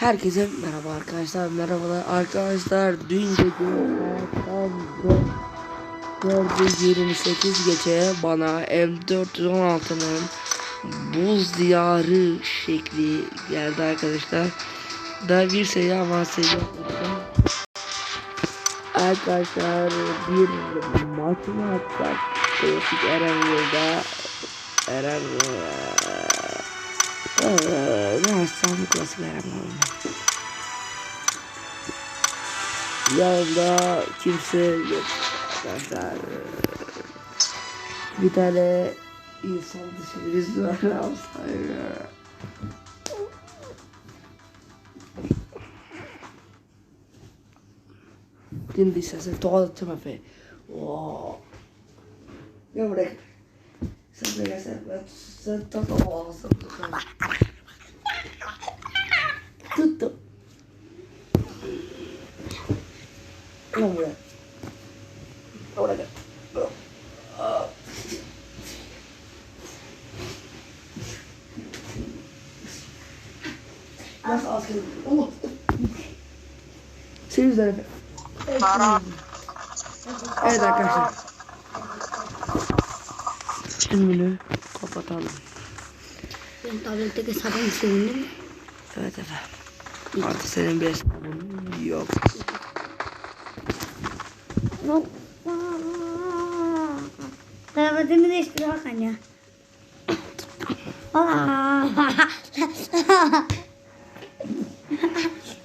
Herkese merhaba arkadaşlar. Merhabalar arkadaşlar. Dün gece saat tam 4.28 gece bana M416'nın buz diyarı şekli geldi arkadaşlar. Da bir seri yapmıştım. Arkadaşlar bir mı atsak? Klasik Eren yolda Eren klasik Eren yolda. Yanında kimse yok arkadaşlar. Bir tane insan dışı birisi var. Alsaydı. Din disse todo till mig för... Åh. Jag borde... Sen blir jag sen... Sen tar jag av sen. Tutto. Jag borde... Jag borde... Nasıl askeri? Allah! Senin üzerine. Evet arkadaşlar. Şimdi kapatalım. Ben tabletteki hesabımı sildim. Evet efendim. Artık senin bir hesabın yok. Tabletimi değiştir Hakan ya.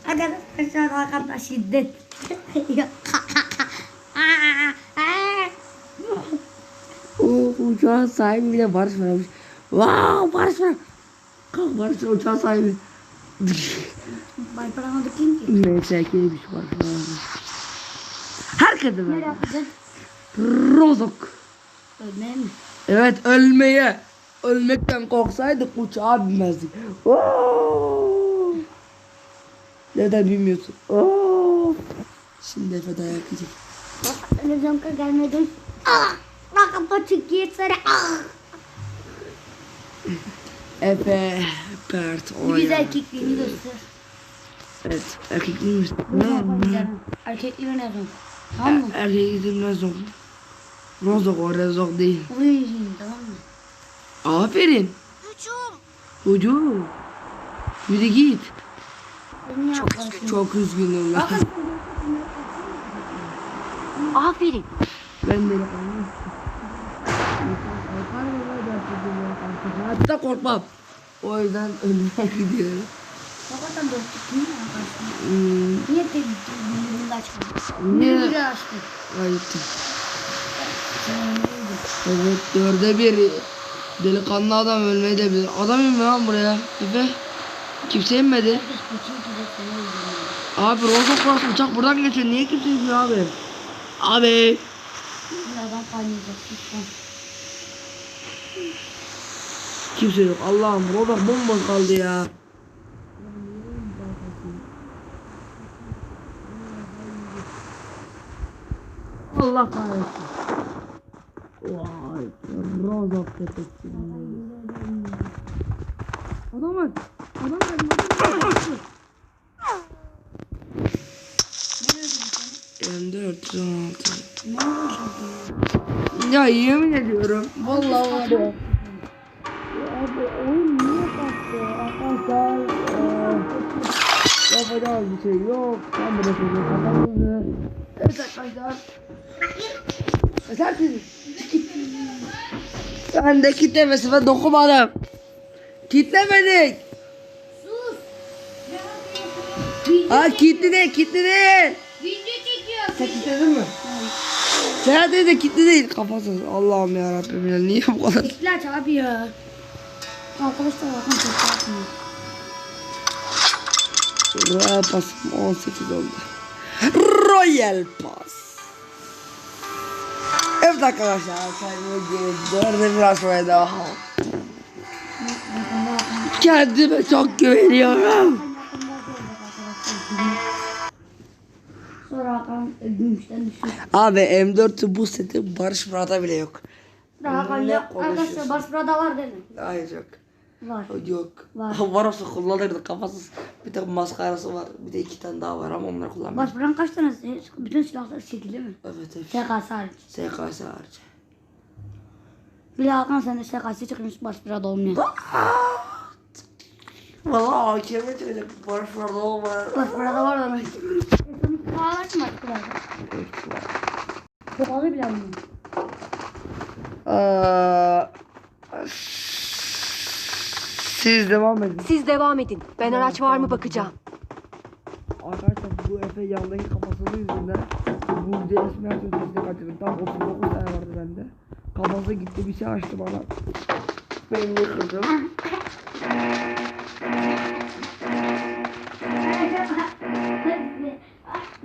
Arkadaşlar Hakan'da şiddet. O uçağın sahibi bile Barış varmış. Wow Barış var. Kalk Barış uçağın sahibi. Bayparamadık kim ki? MSK'ymiş Barış varmış. Herkese ver. yapacaksın? Rozok. Ölmeye mi? Evet ölmeye. Ölmekten korksaydık uçağa binmezdik. Oo! Neden bilmiyorsun? Oo! Şimdi Efe dayak yiyecek. Bak televizyonka gelmedin. Ah! Bak kapı çık yetsene. Ah! Efe, Pert, Oya. güzel erkekliğini göster. Evet, erkekliğimiz. Ne yapacağım? Erkekliğini yazın. Tamam mı? Erkekliğim ne zor? Rozok o rezok değil. Uy, tamam mı? Aferin. Hücum. Hücum. Yürü git. Çok üzgünüm. Çok üzgünüm. Aferin. Ben de Hatta korkmam. O yüzden ölüme gidiyorum. Hakikaten dostluk mi arkadaşlar? Hmm, Niye tek bildiğini açmadın? Niye? Ne güzel açtın. neydi? Evet dörde bir delikanlı adam ölmeyi de bilir. Adam inme lan buraya. Efe. Kimse inmedi. Abi Rozok burası uçak buradan geçiyor. Niye kimse inmiyor abi? Abi. Birazdan kaynayacak. Kimse yok. Allah'ım Rozok bomboş kaldı ya. Allah kahretsin. Vay. Rozok tepesi. Adam var. Adam var. Adam var. M416. Ne oldu? Ya yemin ediyorum. Vallahi var ya. Abi oyun niye kalktı? Arkadaşlar yapacağız bir şey yok. Sen bırakın kafamızı. Evet arkadaşlar. Sen siz. Ben de kitlemesi ben dokunmadım. Kitlemedik. Sus. Ha kilitli değil kilitli değil. Video çekiyor. Sen kilitledin mi? Sen de kilitli değil. Kafası. Allah'ım ya Rabbim ya niye bu kadar? İlaç abi ya. Arkadaşlar bakın çok yapmıyor. Royal Pass'ım 18 oldu. Royal Pass. Evet arkadaşlar. Bir aşmaya devam. Kendime çok güveniyorum. Sonra Hakan gümüşten düşüyor. Abi M4'ü bu seti Barış Murat'a bile yok. Hakan Ne konuşuyorsun? Arkadaşlar Barış burada var değil mi? Hayır yok. Var. Yok. Var. var olsa kullanırdı kafasız. Bir de maskarası var. Bir de iki tane daha var ama onları kullanmıyor. Başburan kaç tane? Bütün silahlar çekildi mi? Evet evet. SKS hariç. SKS hariç. Bir de Hakan sende SKS çıkmış başburan olmuyor. Valla AKM çıkacak. Barışlar da o var. Başburan da var da. Ağlar mı ağır bile almıyor. Eee, Siz devam edin. Siz devam edin. Ben araç var mı bakacağım. Arkadaşlar bu Efe yandaki kafasının yüzünden bu DSM sözleşmesine kaçırdım. Tam 39 tane vardı bende. Kafası gitti bir şey açtı bana. Beynini kırdım.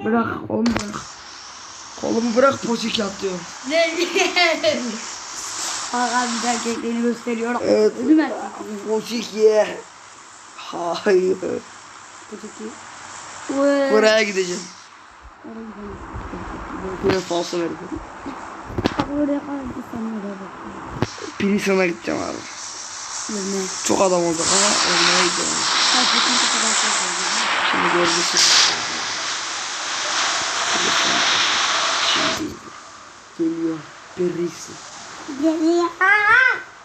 Bırak oğlum bırak. Kolumu bırak poçik yat diyorum. Hakan bir erkekliğini gösteriyor. Evet. Ödüm erkek. Poçik ye. Hayır. Buraya. Buraya gideceğim. Buraya falso verdim. Buraya kadar daha bakıyorum. Prison'a gideceğim abi. Yürüme. Çok adam olacak ama ölmeye gideceğim. Kadar çok Şimdi göreceksin. Geliyor. Birisi. Geliyor.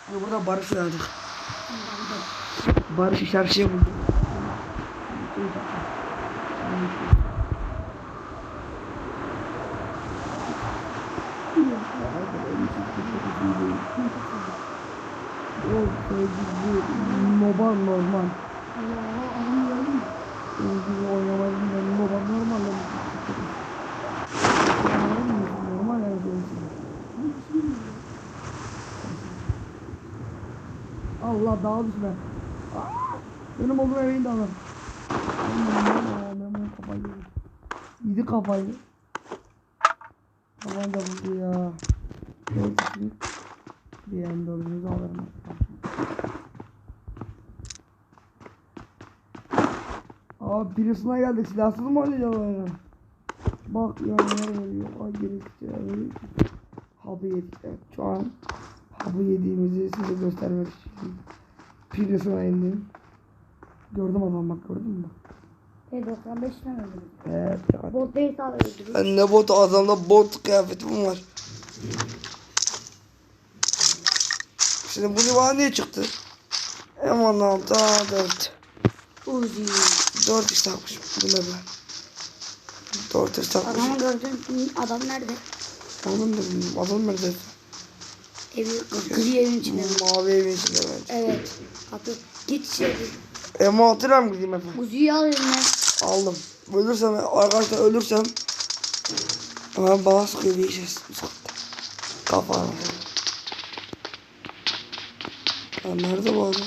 Ama burada Barış yazdık. Barış çarşıya buldu. O sevgili Noban normal. Sevgili oynamayı normal. Normal yani sevgili. Allah düşme. Aa, Benim olduğum eve indi adam. Ben kafayı yedim. Yedi kafayı. Baban da buldu ya. Neyse şimdi. Bir anda öbürünüzü alırım. Aa birisine geldik. Silahsız mı oynayacağız oyunu? Bak ya neler veriyor. Ay veriyor. Hapı yedik. Şu an hapı yediğimizi size göstermek için. Birisine indim. Gördüm adam bak gördün mü? P95 ne öldü? Evet. Bot değil sağ öldü. Ben ne bot adamda bot kıyafetim var. Şimdi bu bana niye çıktı? M16 A4. Uzi. 4 iş takmışım. Bu ne be? 4 iş takmışım. Adamı gördün. Adam nerede? Oğlum dedim adam nerede? Evi, gri evin içinde. Mavi evin içinde bence. Evet. Kapı. Git içeri. M16 ile mi gideyim efendim? Uzi'yi al eline. Aldım. Ölürsem arkadaşlar ölürsem hemen bana sıkıyor bir şey. Kafana. Ya nerede bu adam?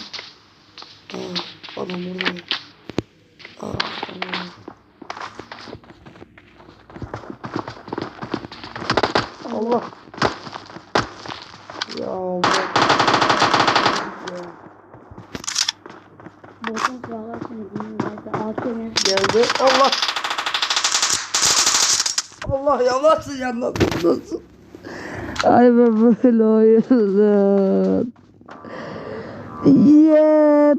Aa, adam burada. Aa, adam. Allah. Allah. Botun seni dinliyorlarsa AKM. Geldi. Allah. Allah yavaşsın yandan nasıl? Ay ben böyle oynadım. Yeter.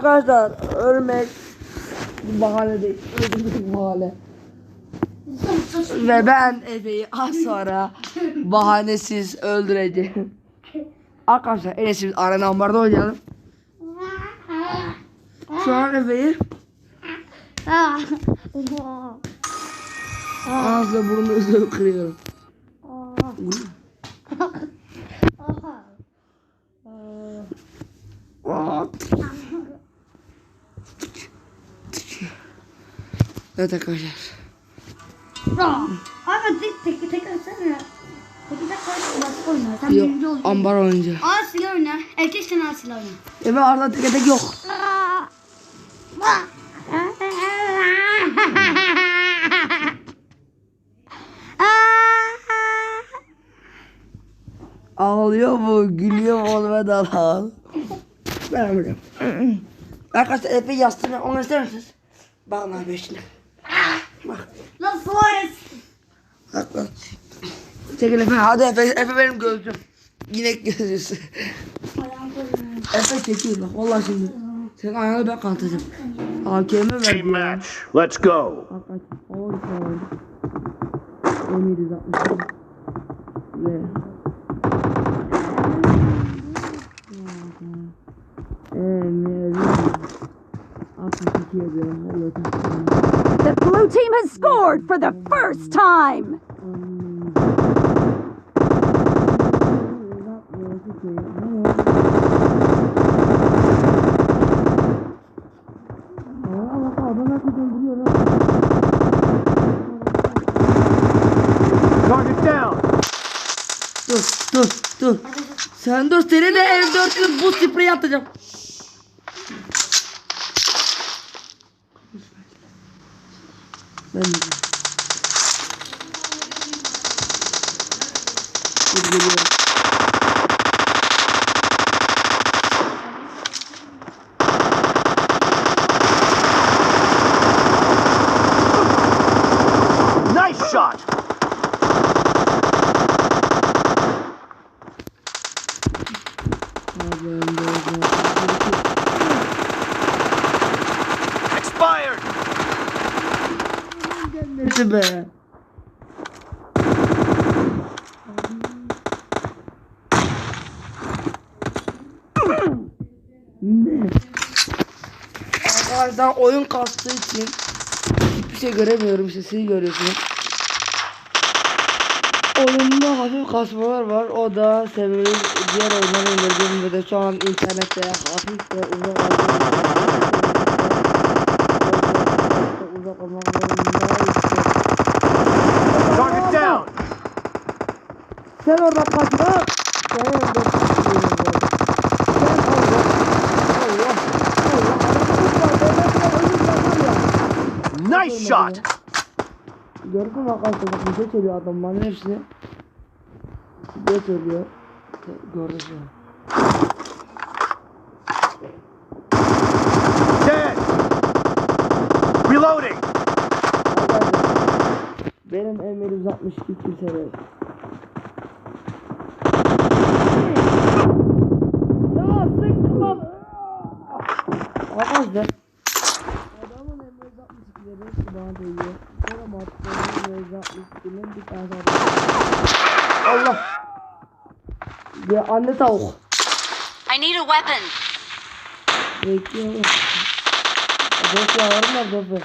Arkadaşlar ölmek bir bahane değil. Bir bahane. Ve ben Efe'yi az sonra bahanesiz öldüreceğim. Arkadaşlar en iyisi biz arena ambarda oynayalım. Şu an Efe'yi ağzıyla burnunu kırıyorum. Evet arkadaşlar. Abi tek tek tek atsana. De koy başka oyna. Sen birinci Yok olacaksın. ambar oyuncu. Al silah oyna. Erkek sen al silah oyna. Eve Arda tek tek yok. Ağlıyor mu? Gülüyor mu? Ben de al. Ben ömrüm. Arkadaşlar Efe yastığını? Bakın abi şimdi. Bak. Bak bak. Çekil Efe. Hadi Efe. Efe benim gözüm. İnek gözüsü. Efe çekil bak. Vallahi şimdi. Senin ayağını ben kanatacağım. Hakemi ver Team match. Let's go. Oy oy. 1760. Ve. Eee 62 ediyorum. Oluyor. The blue team has scored for the first time. Target down. Dur dur dur. Sen dur seni de M4'lü buz spreyi atacağım. Ben de. Dur geliyorum. Nice shot. Abi ben de Expired. Nesi be? Ne? Arkadaşlar oyun için hiçbir şey göremiyorum işte siz görüyorsunuz. Oyunda hafif kasmalar var. O da sebebi diğer oyunları indirdiğimde de şu an internette hafif ve uzak uzak olmak zorunda Target down. Sen orada kaçma. Sen orada kaçma. Sen orada. Allah. Allah. Nice shot. Gördün mü arkadaşlar bak bir şey söylüyor adam bana hepsini. Bir şey söylüyor. Gördün mü? Dead. Reloading. Benim M162 kimsede. Ya sıkma. Arkadaşlar. Adamın M162'leri hepsi bana değiyor. Sonra M162'nin bir tane. Allah. Bir anne tavuk. I need a weapon. Bekliyorum. Bekle var mı Bekle.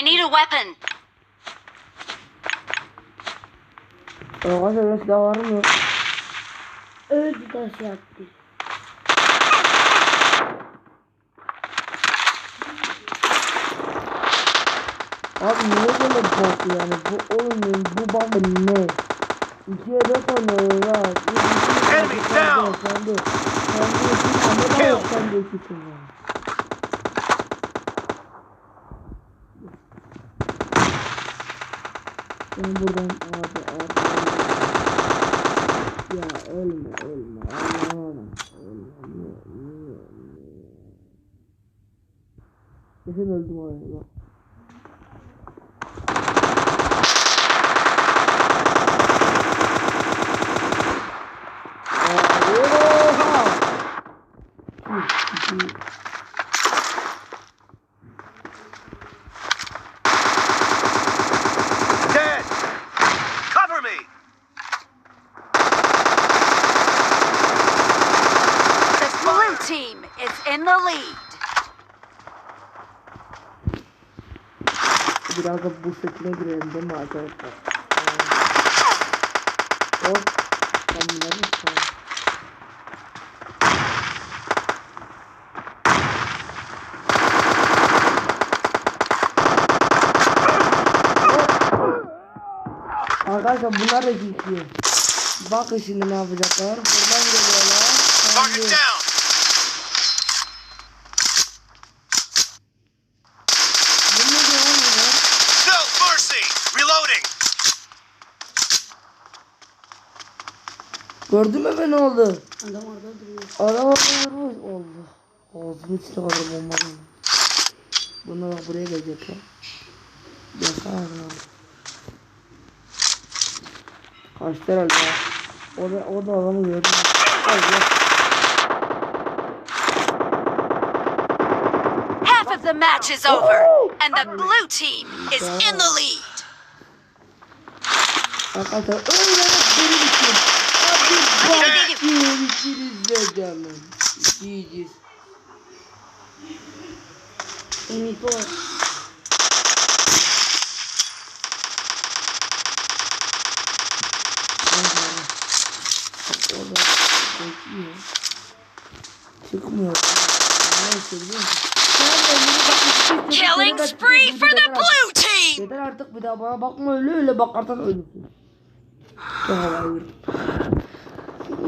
I need a weapon. Arkadaşlar silah var mı? Öldü taş yaptı. Abi böyle bir farklı yani? Bu oyunun bu bandı ne? İkiye dört oynuyoruz ha. Enemy down. Sen de. Sen de ikisin ama da Kill. yok sen de ikisin yani. Ben buradan abi abi. Ya ölme ölme bu şekilde girelim değil mi arkadaşlar? Hop. Ben bunları tamam. Arkadaşlar bunlar da gitti. Bakın şimdi ne yapacaklar. Buradan geliyorlar. Target down. Gördün mü be ne oldu? Adam orada duruyor. Araba vurmuş. Allah. Ağzını içine kadar bombalı. Bunlar bak buraya gelecekler. Yasana lan. Kaçtı herhalde ya. O da, o da adamı gördü. Allah. Half of the match is over, and the blue team is in the lead. Bak, Killing spree for the artık. blue team! Yeter artık bir daha bana bakma öyle öyle bakarsan ölürsün. Çok havayı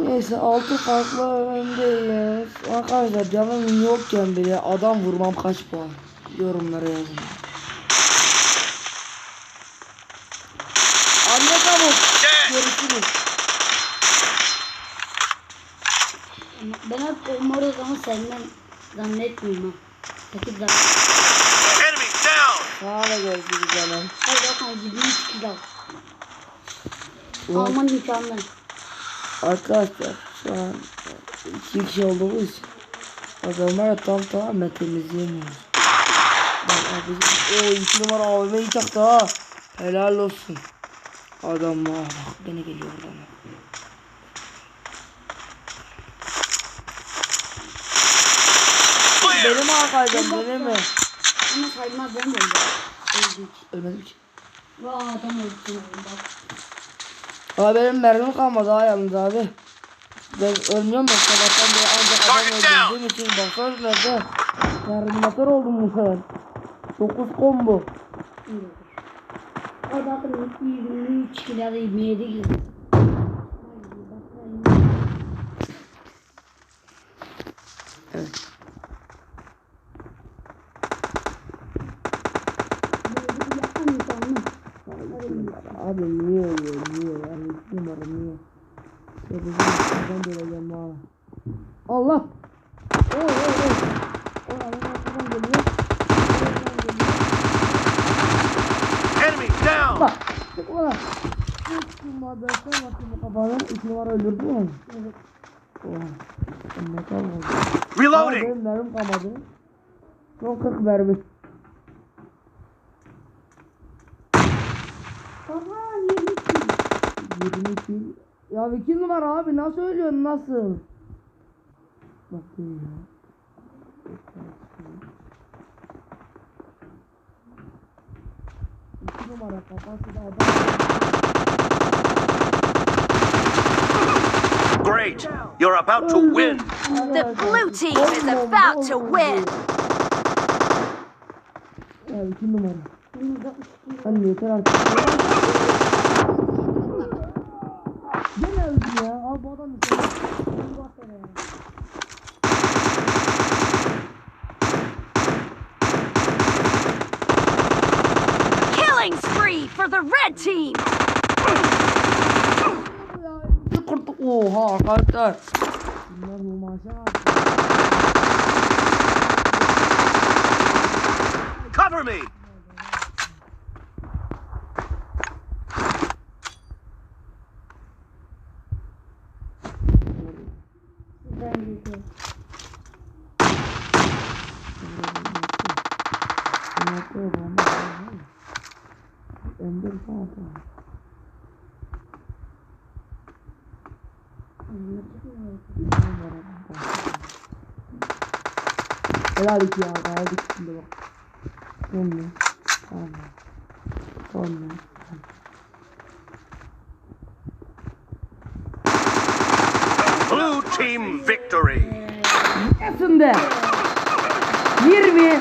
Neyse altı farklı öndeyiz. Arkadaşlar canım yokken bile adam vurmam kaç puan? Yorumlara yazın. Anne kabuk. Görüşürüz. Ben hep mor adamı sevmem. Zannetmiyorum ha. Takip zaten. Enemy down. Sana da görüşürüz canım. Bakma gidin çıkacağım. Alman imkanı. Arkadaşlar şu an iki kişi olduğumuz için adamlar tam tamamen temizleyemiyoruz. Bak abi o iki numara AVM'yi çaktı ha. Helal olsun. Adam var bak beni geliyor buradan. Clear. Benim arkadaşım benim mi? Ama saymaz ben de öldüm. Ölmedim ki. Vaa adam öldü. Bak. Abi benim mermim kalmadı ha yalnız abi. Ben ölmüyorum ya sabahtan beri ancak adam öldürdüğüm için baksana nerede. Terminator oldum bu sefer. 9 combo. O da bakın 23 kilo ya da 27 kilo. Evet. Abi niye oluyor niye yani numara niye? Ya bizim içinden geleceğim ha. Allah! Oy oy oy! O adam arkadan geliyor. Enemy down. Bak! Ulan! Numara sen bakayım kafadan iki numara öldürdü mü? Evet. Oha! Ben ne kalmadı? Reloading. benim mermim kalmadı. Son 40 mermi. 22 kilo. 20 kill. Ya iki numara abi nasıl ölüyorsun nasıl? Bakayım ya. İki numara kafası da adam. Great. You're about to win. The blue team is about to win. Ya iki numara. Hani yeter artık. Gene öldü ya. Al bu adam yukarı. Bu adam ya. Killing spree for the red team. Bir kurtu. Oha arkadaşlar. Bunlar bu maşa. Cover me. ben gidiyorum. Bunlar da bomba. Ender falan. Helal iki ya aldık şimdi bak. Sonra. Sonra. Sonra. Blue team victory. Aslında 20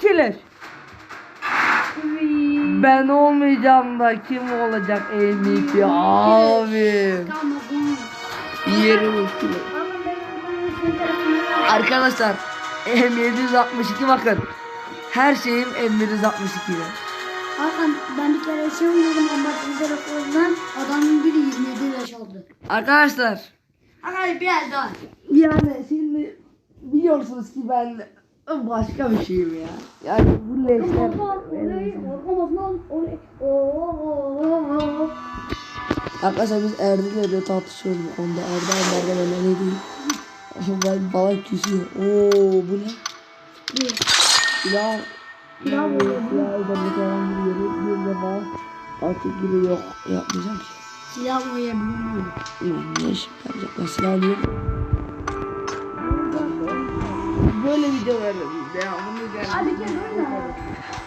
killer. Ben olmayacağım da kim olacak MVP abi. Yerim. Ama tarafına Arkadaşlar M762 bakın. Her şeyim M762 ile. Hakan ben bir kere şey oynadım ambartı telefonundan adamın biri 27 yaş oldu. Arkadaşlar Hakan biraz daha. yani şimdi biliyorsunuz ki ben başka bir şeyim ya. Yani bu leşler Arkadaşlar biz Erdin'le de tartışıyoruz bu konuda. Erdem Erdem öyle ne değil. Ben falan küsüyor. Oo bu ne? Silah. Silah Silah üzerinde falan bir yeri bir defa artık gibi yok yapmayacağım ki. Silah oynayabilirim Ulan ne iş yapacaklar silah diyor. Böyle videoların devamını geldi. Hadi gel oyna.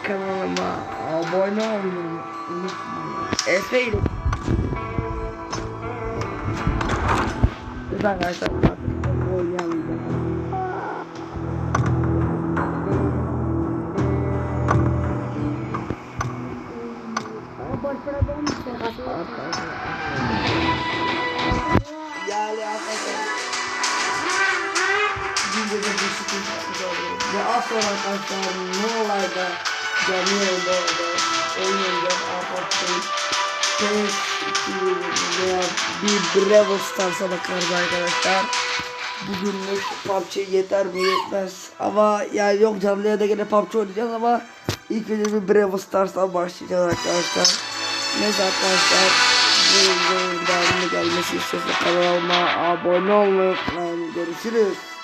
Kanalıma abone olmayı unutmayın. Efe ile. Biz arkadaşlar artık oynayamayacağız. Yani Ve az sonra arkadaşlar ne olayda canlı yayında orada oynayacağız. PES veya bir Bravo Stars'a bakarız arkadaşlar. Bugünlük PUBG yeter mi yetmez. Ama yani yok canlı yayında gene PUBG oynayacağız ama ilk önce bir Bravo Stars'tan başlayacağız arkadaşlar. Neyse arkadaşlar bu videonun devamını gelmesi istiyorsa kanalıma abone olmayı unutmayın. Görüşürüz.